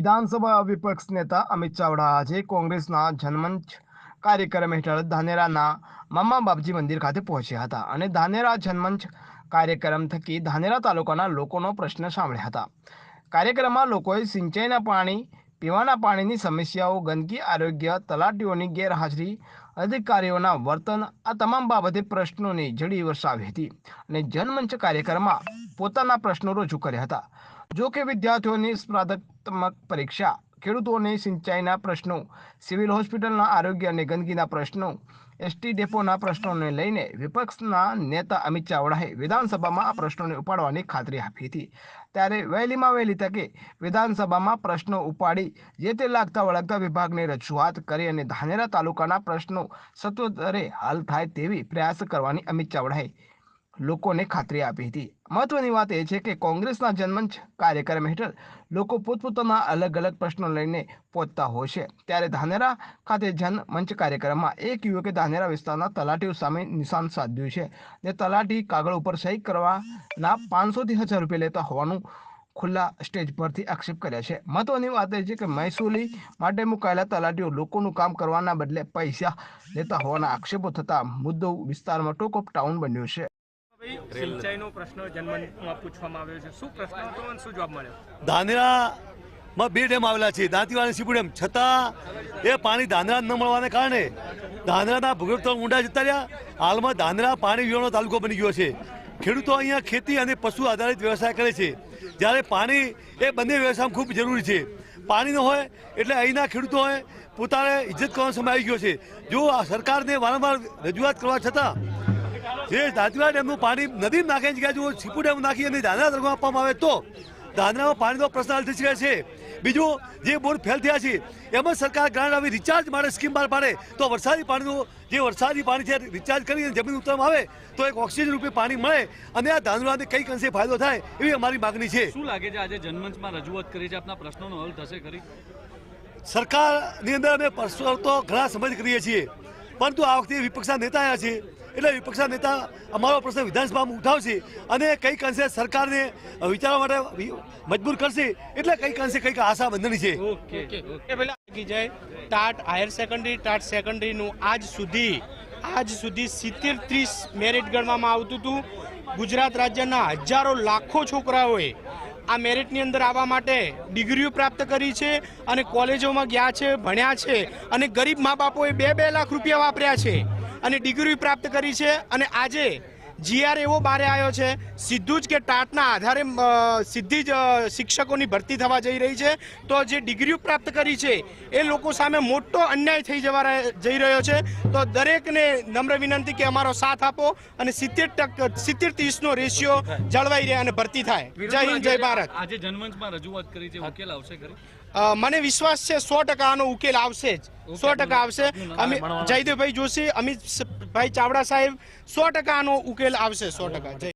વિધાનસભા વિપક્ષ નેતા અમિત ચાવડા આજે કોંગ્રેસના જનમંચ કાર્યક્રમ હેઠળ ધાનેરાના મામા બાપજી મંદિર ખાતે પહોંચ્યા હતા અને ધાનેરા જનમંચ કાર્યક્રમ થકી ધાનેરા તાલુકાના લોકોનો પ્રશ્ન સાંભળ્યા હતા. કાર્યક્રમમાં લોકોએ સિંચાઈના પાણી, પીવાના પાણીની સમસ્યાઓ, ગંદકી, આરોગ્ય, તલાટીઓની ગેરહાજરી, અધિકારીઓના વર્તન, આ તમામ બાબતે પ્રશ્નોની જડી વરસાવી હતી અને જનમંચ કાર્યક્રમમાં પોતાના પ્રશ્નો રજૂ કર્યા હતા. જો કે વિદ્યાર્થીઓની સ્પર્ધાત્મક પરીક્ષા, ખેડૂતોને સિંચાઈના પ્રશ્નો, સિવિલ હોસ્પિટલના આરોગ્ય અને ગંદકીના પ્રશ્નો, એસટી ડેપોના પ્રશ્નોને લઈને વિપક્ષના નેતા અમિત ચાવડાએ વિધાનસભામાં આ પ્રશ્નોને ઉપાડવાની ખાતરી આપી હતી. ત્યારે વહેલીમાં વહેલી તકે વિધાનસભામાં પ્રશ્નો ઉપાડી, જે તે લાગતા વળગતા વિભાગને રજૂઆત કરી અને ધાનેરા તાલુકાના પ્રશ્નો સત્વરે હલ થાય તેવી પ્રયાસ કરવાની અમિત ચાવડાએ લોકોને ખાતરી આપી હતી. મહત્વની વાત એ છે કે કોંગ્રેસના જનમંચ કાર્યક્રમ હેઠળ લોકો પોતપોતાના અલગ અલગ પ્રશ્નો લઈને પહોંચતા હોય છે. ત્યારે ધાનેરા ખાતે જનમંચ કાર્યક્રમમાં એક યુવકે ધાનેરા વિસ્તારના તલાટીઓ સામે નિશાન સાધ્યું છે ને તલાટી કાગળ ઉપર સહી કરવાના પાંચસોથી હજાર રૂપિયા લેતા હોવાનું ખુલ્લા સ્ટેજ પરથી આક્ષેપ કર્યા છે. મહત્વની વાત એ છે કે મહેસૂલી માટે મુકાયેલા તલાટીઓ લોકોનું કામ કરવાના બદલે પૈસા લેતા હોવાના આક્ષેપો થતા મુદ્દો વિસ્તારમાં ટોક ઓફ ટાઉન બન્યો છે. સિંચાઈનો પ્રશ્ન જન્મમાં પૂછવામાં આવ્યો છે. શું પ્રશ્ન હતો અને શું જવાબ મળ્યો? ધાનેરામાં બે ડેમ આવેલા છે દાંતીવાડ અને સીપુ ડેમ છતાં એ પાણી ધાનેરા ન મળવાને કારણે ધાનેરાના ભૂગર્ભ ઊંડા જતા રહ્યા. હાલમાં ધાનેરા પાણી વિહોણો તાલુકો બની ગયો છે. ખેડૂતો અહીંયા ખેતી અને પશુ આધારિત વ્યવસાય કરે છે. જ્યારે પાણી એ બંને વ્યવસાયમાં ખૂબ જરૂરી છે. પાણી ન હોય એટલે અહીંના ખેડૂતોએ પોતાને ઇજ્જત કરવાનો સમય આવી ગયો છે. જો આ સરકારને વારંવાર રજૂઆત કરવા છતાં જે દાંતીવાડા ડેમનું પાણી નદી નાખે જગ્યાએ જો છીપુ ડેમ નાખી અને ધાનેરા દરગાહ આપવામાં આવે તો દાદરામાં પાણીનો પ્રશ્ન હલ થઈ શકે છે. બીજું જે બોર ફેલ થયા છે એમાં સરકાર ગ્રાન્ટ આવી રિચાર્જ માટે સ્કીમ બહાર પાડે. તો વરસાદી પાણીનું જે વરસાદી પાણી છે રિચાર્જ કરીને જમીન ઉતરવામાં આવે તો એક ઓક્સિજન રૂપે પાણી મળે અને આ ધાનેરાને કઈ અંશે ફાયદો થાય એવી અમારી માગણી છે. શું લાગે છે આજે જનમંચમાં રજૂઆત કરી છે આપના પ્રશ્નોનો હલ થશે ખરી? સરકારની અંદર અમે પ્રશ્નો તો ઘણા સમજ કરીએ છીએ. પરંતુ આ વખતે વિપક્ષના નેતા આવ્યા છે. એટલે વિપક્ષના નેતા અમારો પ્રશ્ન વિધાનસભામાં ઉઠાવશે અને કંઈક અંશે સરકારને વિચારવા માટે મજબૂર કરશે એટલે કંઈક અંશે કંઈક આશા બંધની છે જય. ટાટ હાયર સેકન્ડરી ટાટ સેકન્ડરીનું આજ સુધી આજ સુધી સિત્તેર ત્રીસ મેરિટ ગણવામાં આવતું હતું. ગુજરાત રાજ્યના હજારો લાખો છોકરાઓએ આ મેરિટની અંદર આવવા માટે ડિગ્રીઓ પ્રાપ્ત કરી છે અને કોલેજોમાં ગયા છે, ભણ્યા છે અને ગરીબ મા બાપોએ બે બે લાખ રૂપિયા વાપર્યા છે. અને ડિગ્રી પ્રાપ્ત કરી છે અને આજે જીઆર એવો બારે આવ્યો છે. સીધું જ કે ટાટના આધારે સીધી જ શિક્ષકોની ભરતી થવા જઈ રહી છે. તો જે ડિગ્રીઓ પ્રાપ્ત કરી છે, એ લોકો સામે મોટો અન્યાય થઈ જવા જઈ રહ્યો છે. તો દરેકને નમ્ર વિનંતી કે અમારો સાથ આપો અને સિત્તેર ટક, સિત્તેર ત્રીસનો રેશિયો જળવાઈ રહે અને ભરતી થાય. જય હિન્દ, જય ભારત. આજે જનમંચમાં રજૂઆત કરી છે, ઉકેલ આવશે ખરી? મને વિશ્વાસ છે સો ટકા આનો ઉકેલ આવશે જ. સો ટકા આવશે. અમે જયદેવભાઈ જોશી અમિતભાઈ ચાવડા સાહેબ સો ટકા આનો ઉકેલ આવશે સો ટકા. જય